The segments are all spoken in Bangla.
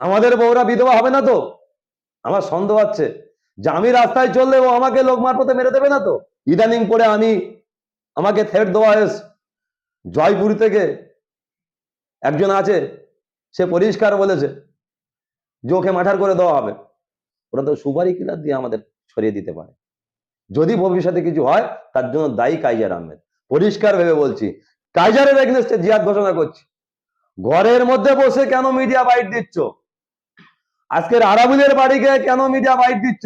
আমাদের বউরা বিধবা হবে না তো? আমার সন্দেহ আছে। যে আমি রাস্তায় চললে ও আমাকে লোক মারফতে মেরে দেবে না তো? ইদানিং পরে আমি আমাকে থেট দেওয়া হয়েছে। জয়পুর থেকে একজন আছে, সে পরিষ্কার বলেছে যে ওকে মাঠার করে দেওয়া হবে। ওরা তো সুপারি কিলার দিয়ে আমাদের ছড়িয়ে দিতে পারে। যদি ভবিষ্যতে কিছু হয়, তার জন্য দায়ী কাইজার আহমেদ। পরিষ্কার ভেবে বলছি, কাইজারের এগনেস্টে জিয়াদ ঘোষণা করছি। ঘরের মধ্যে বসে কেন মিডিয়া বাইট দিচ্ছ? আজকের আরাবুলের বাড়িকে কেন মিডিয়া বাইট দিচ্ছ?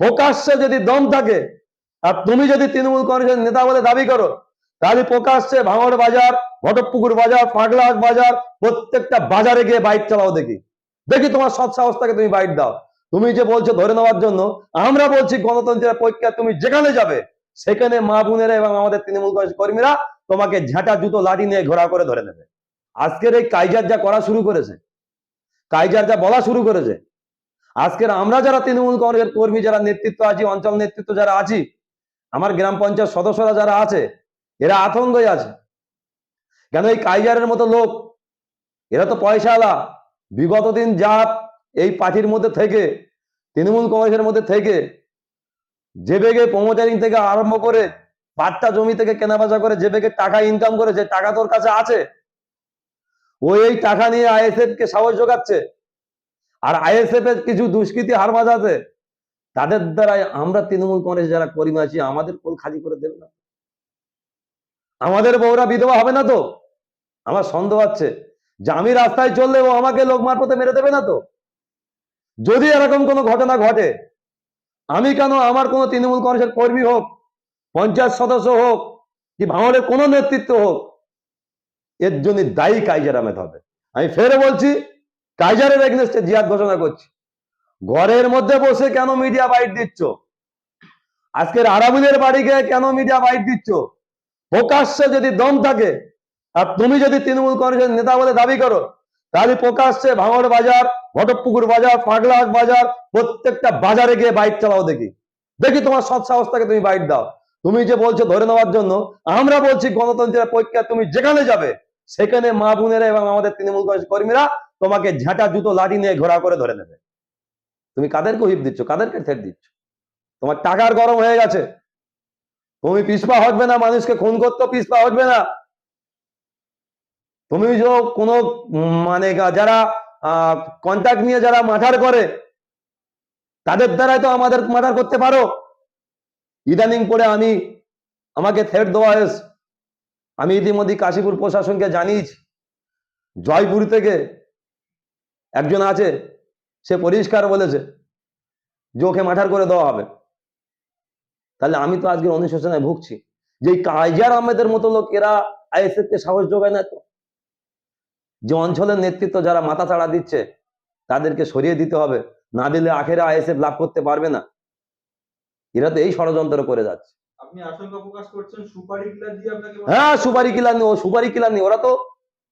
প্রকাশ্যে যদি দম থাকে, আর তুমি যদি তৃণমূল কংগ্রেসের নেতা বলে দাবি করো, তাহলে প্রকাশ্যে ভাঙড় বাজার ঘটকপুকুর বাজার, পাগলাহাট বাজার, প্রত্যেকটা বাজারে গিয়ে বাইক চালাও দেখি। দেখি তোমার সৎ সাহসটাকে তুমি বাইট দাও। তুমি যে বলছো ধরে নেওয়ার জন্য, আমরা বলছি গণতন্ত্রের পরীক্ষা তুমি যেখানে যাবে, সেখানে মা বোনেরা এবং আমাদের তৃণমূল কংগ্রেস কর্মীরা তোমাকে ঝাঁটা, জুতো, লাঠি নিয়ে ঘোরা করে ধরে নেবে। আজকের এই কাইজার যা করা শুরু করেছে কাইজার যা বলা শুরু করেছে। আজকের আমরা যারা তৃণমূল কংগ্রেসের কর্মী, যারা নেতৃত্ব আছি, অঞ্চল নেতৃত্ব যারা আছি, আমার গ্রাম পঞ্চায়েত সদস্যরা যারা আছে, এরা আতঙ্কই আছে। কেন এই কাইজারের মতো লোক? এরা তো পয়সাওয়ালা। বিগত দিন যা এই পার্টির মধ্যে থেকে, তৃণমূল কংগ্রেসের মধ্যে থেকে, যে বেগে প্রমোটারিং থেকে আরম্ভ করে পাট্টা জমি থেকে কেনাবেচা করে, যে বেগে টাকা ইনকাম করে, যে টাকা তোর কাছে আছে ও এই টাকা নিয়ে আইএসএফ কে সাহস যোগাচ্ছে আর আইএসএফ এর কিছু দুষ্কৃতি হার বাজাতে তাদের দ্বারাই আমরা তৃণমূল কংগ্রেস যারা কর্মী আছি, আমাদের কোল খালি করে দেবে না। আমাদের বউরা বিধবা হবে না তো? আমার সন্দেহ আছে। যে আমি রাস্তায় চললে ও আমাকে লোক মারফতে মেরে দেবে না তো? যদি এরকম কোনো ঘটনা ঘটে, আমি কেন আমার কোনো তৃণমূল কংগ্রেসের কর্মী হোক, পঞ্চায়েত সদস্য হোক, কি ভাঙড়ের কোনো নেতৃত্ব হোক এর জন্য দায়ী কাইজার আহমেদ হবে। আমি ফের বলছি কাইজারের এগনেস্টে জিয়াদ ঘোষণা করছি। ঘরের মধ্যে বসে কেন মিডিয়া বাইট দিচ্ছ? আজকের আরাবুলের বাড়িকে কেন মিডিয়া বাইট দিচ্ছ? প্রকাশ্যে যদি দম থাকে, আর তুমি যদি তৃণমূল কংগ্রেসের নেতা বলে দাবি করো, তাহলে প্রকাশ্যে ভাঙড় বাজার ঘটকপুকুর বাজার পাগলাহাট বাজার, প্রত্যেকটা বাজারে গিয়ে বাইক চালাও দেখি। দেখি তোমার সৎ সাহসটাকে তুমি বাইট দাও। তুমি যে বলছো ধরে নেওয়ার জন্য, আমরা বলছি গণতন্ত্রের পরীক্ষা তুমি যেখানে যাবে সেখানে মা বোনেরা এবং আমাদের তৃণমূল কংগ্রেস কর্মীরা তোমাকে ঝাঁটা, জুতো, লাঠি নিয়ে ঘোরা করে ধরে নেবে। তুমি কাদেরকে হুইপ দিচ্ছ? কাদেরকে থেট দিচ্ছ? তোমার টাকার গরম হয়ে গেছে। তুমি পিছপা হটবে না, মানুষকে খুন করতে পিছপা হটবে না। তুমি যে কোনো মানে যারা কন্ট্যাক্ট নিয়ে যারা মাঠার করে, তাদের দ্বারাই তো আমাদের মার্ডার করতে পারো। ইদানিং পরে আমি, আমাকে থ্রেট দেওয়া হয়েছে। আমি ইতিমধ্যে কাশীপুর প্রশাসনকে জানিয়েছি। জয়পুর থেকে একজন আছে, সে পরিষ্কার বলেছে যে ওকে মাঠার করে দেওয়া হবে। তাহলে আমি তো আজকে অনুশোচনায় ভুগছি। যে এই কাইজার আহমেদের মতো লোক, এরা আইএসএফ কে সাহস যোগায় না তো? যে অঞ্চলের নেতৃত্ব যারা মাথা চাড়া দিচ্ছে, তাদেরকে সরিয়ে দিতে হবে। না দিলে আখেরা আইএসএফ লাভ করতে পারবে না। এরা তো এই ষড়যন্ত্র করে যাচ্ছে। আপনি আশঙ্কা প্রকাশ করছেন সুপারি কিলার দিয়ে আপনাকে হ্যাঁ সুপারি কিলার নি সুপারি কিলার নি ওরা তো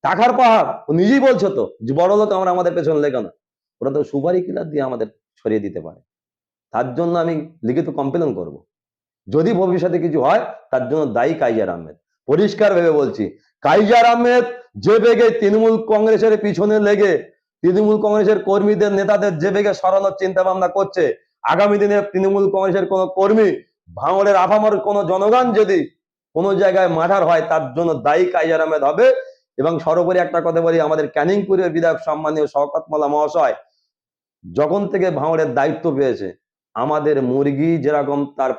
টাকার পাহাড় ও নিজেই বলছো তো যে বড় লোক আমরা আমাদের পেছনে লেগে ওরা তো সুপারি কিলার দিয়ে আমাদের ছড়িয়ে দিতে পারে। তার জন্য আমি লিখিত কমপ্লেন করব। যদি ভবিষ্যতে কিছু হয় তার জন্য দায়ী কাইজার আহমেদ। পরিষ্কার ভেবে বলছি কাইজার আহমেদ যে বেগে তৃণমূল কংগ্রেসের পিছনে লেগে তৃণমূল কংগ্রেসের কর্মীদের নেতাদের যে বেগে সরানোর চিন্তা ভাবনা করছে আগামী দিনে তৃণমূল কংগ্রেসের কোন কর্মী ভাঙড়ের আভামর কোন জনগণ যদি কোন জায়গায় মাঠার হয়, তার জন্য দায়ী কাইজার আহমেদ হবে। এবং সর্বোপরি একটা কথা বলি, আমাদের ক্যানিংপুরের বিধায়ক সম্মানীয় শওকত মোল্লা মহাশয় যখন থেকে ভাঙড়ের দায়িত্ব পেয়েছে, আমাদের মুরগি যেরকম তার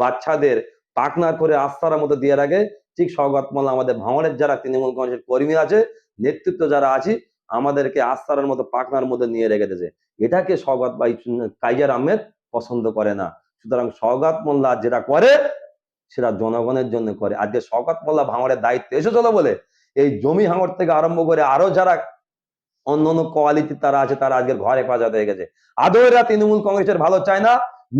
বাচ্চাদের পাকনা করে আস্তার মতো দিয়ে রাখে, ঠিক মোল্লা আমাদের ভাঙড়ের যারা তৃণমূল কংগ্রেসের কর্মী আছে, নেতৃত্ব যারা আছি, আমাদেরকে আস্তারের মতো পাকনার মধ্যে নিয়ে রেখে দিয়েছে। এটাকে সৌগত ভাই কাইজার আহমেদ পছন্দ করে না। সুতরাং সৌগাত মোল্লা যেটা করে, সেটা জনগণের জন্য করে। আজকে সৌগাত মোল্লা ভাঙড়ের দায়িত্ব এসেছিল বলে এই জমি হাঙড় থেকে আরম্ভ করে আরও যারা অন্য অন্য কোয়ালিটি তারা আছে, তারা আজকে ঘরে পাজা হয়ে গেছে আদৌ এরা তৃণমূল কংগ্রেসের ভালো চায় না,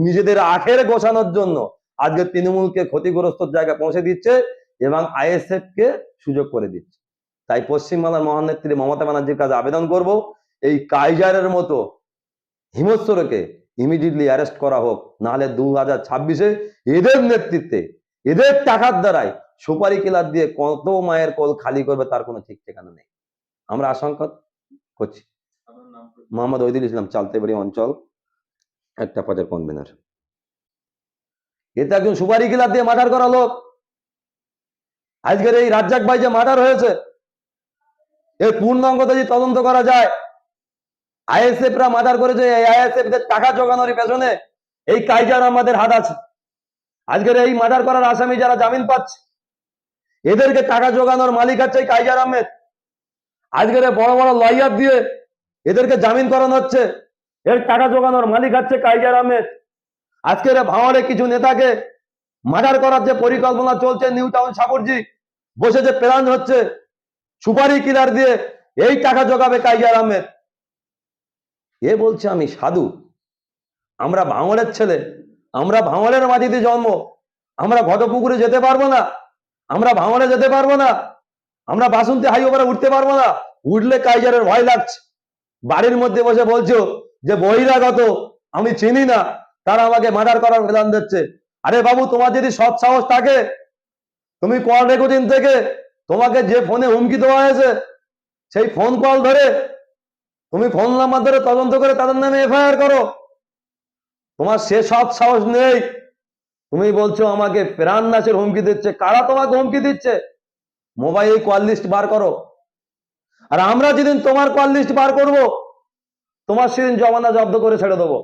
নিজেদের আখের গোছানোর জন্য আজকে তৃণমূলকে ক্ষতিগ্রস্ত জায়গায় পৌঁছে দিচ্ছে এবং আইএসএফ কে সুযোগ করে দিচ্ছে। তাই পশ্চিমবাংলার মহান নেত্রী মমতা ব্যানার্জির কাছে আবেদন করব, এই কাইজারের মতো হিমস্বরকে ইমিডিয়েটলি অ্যারেস্ট করা হোক, নাহলে দু হাজার ছাব্বিশে এদের নেতৃত্বে, এদের টাকার দ্বারাই সুপারি কিলার দিয়ে কত মায়ের কোল খালি করবে তার কোনো ঠিক ঠিকানা নেই। আমরা আশঙ্কা করছি। মোহাম্মদ ওইদুল ইসলাম চালতেবাড়ি অঞ্চল, একটা পাঁচের কনভেনার এতে একজন সুপারি কিলার দিয়ে মার্ডার করা লোক। আজকের এই রাজ্জাক ভাই যে মার্ডার হয়েছে এর পূর্ণাঙ্গ যদি তদন্ত করা যায় আইএসএফ রা মার্ডার করেছে এই আইএসএফ দের টাকা জোগানোর পেছনে এই কাইজার আমাদের হাত আছে। আজকের এই মার্ডার করার আসামি যারা জামিন পাচ্ছে, এদেরকে টাকা জোগানোর মালিক হচ্ছে এই কাইজার আহমেদ। আজকের বড় বড় লয়ার দিয়ে এদেরকে জামিন করানো হচ্ছে, এর টাকা জোগানোর মালিক হচ্ছে কাইজার আহমেদ। আজকের ভাঙড়ে কিছু নেতাকে মার্ডার করার যে পরিকল্পনা চলছে, নিউ টাউন সাগরজি বসে যে প্ল্যান হচ্ছে, সুপারি কিলার দিয়ে এই টাকা জোগাবে কাইজার আহমেদ। এ বলছে আমি সাধু। আমরা ভাঙড়ের ছেলে, আমরা ভাঙড়ের মাটিতে জন্ম, আমরা ঘটপুকুরে যেতে পারব না, আমরা ভাঙড়ে যেতে পারব না, আমরা বাসন্তী হাই ওভারে উঠতে পারব না, উঠলে কাইজারের ভয় লাগছে। বাড়ির মধ্যে বসে বলছো যে বহিরাগত, আমি চিনি না, তারা আমাকে মার্ডার করার প্ল্যান দিচ্ছে। আরে বাবু, তোমার যদি সৎ সাহস থাকে, তুমি কল রেকর্ডিং থেকে তোমাকে যে ফোনে হুমকি দেওয়া হয়েছে, সেই ফোন কল ধরে তুমি ফোন নাম্বার ধরে তদন্ত করে তাদের নামে এফআইআর করো। তোমার সে সব সাহস নেই। তুমি বলছো আমাকে প্রাণ নাচের হুমকি দিচ্ছে। কারা তোমাকে হুমকি দিচ্ছে? মোবাইল কোয়াল লিস্ট বার করো। আর আমরা যেদিন তোমার কোয়াল লিস্ট বার করব, তোমার সেদিন জমানা জব্দ করে ছেড়ে দেবো।